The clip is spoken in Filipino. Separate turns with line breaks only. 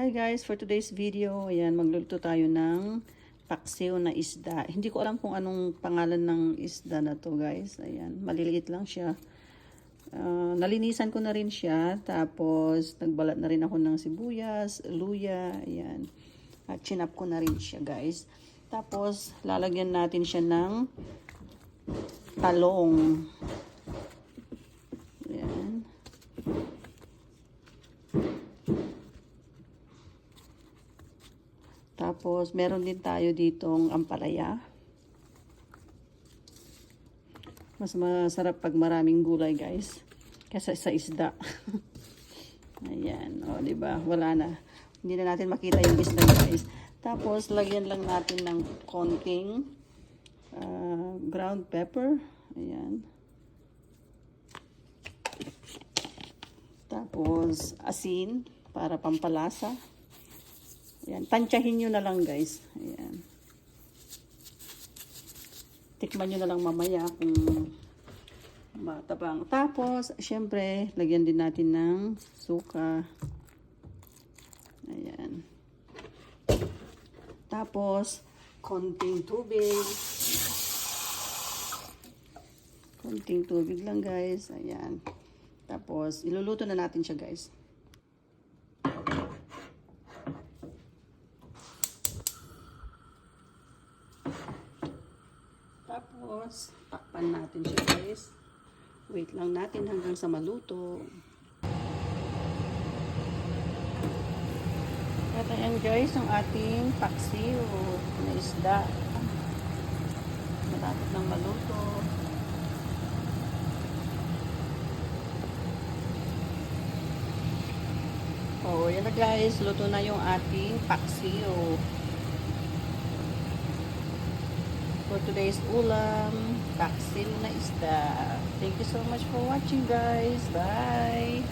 Hi guys, for today's video, ayan, magluluto tayo ng paksiw na isda. Hindi ko alam kung anong pangalan ng isda na to guys. Ayan, maliliit lang siya. Ah, nalinisan ko na rin siya. Tapos, nagbalat na rin ako ng sibuyas, luya, ayan. At chinap ko na rin siya guys. Tapos, lalagyan natin siya ng talong. Ayan. Tapos, meron din tayo ditong ampalaya. Mas masarap pag maraming gulay, guys. Kesa sa isda. Ayan, o, ba? Wala na. Hindi na natin makita yung isda, guys. Tapos, lagyan lang natin ng konting ah, ground pepper. Ayan. Tapos, asin para pampalasa. Ayan. Tansyahin nyo na lang, guys. Ayan. Tikman nyo na lang mamaya kung matabang. Tapos, syempre, lagyan din natin ng suka. Ayan. Tapos, konting tubig. Konting tubig lang, guys. Ayan. Tapos, iluluto na natin siya, guys. Tapos, takpan natin siya, guys. Wait lang natin hanggang sa maluto. At ayan, guys, ang ating paksiw na isda. Malapit ng maluto. Oh, yan na guys. Luto na yung ating paksiw. For today's ulam, paksiw na isda. Thank you so much for watching guys. Bye!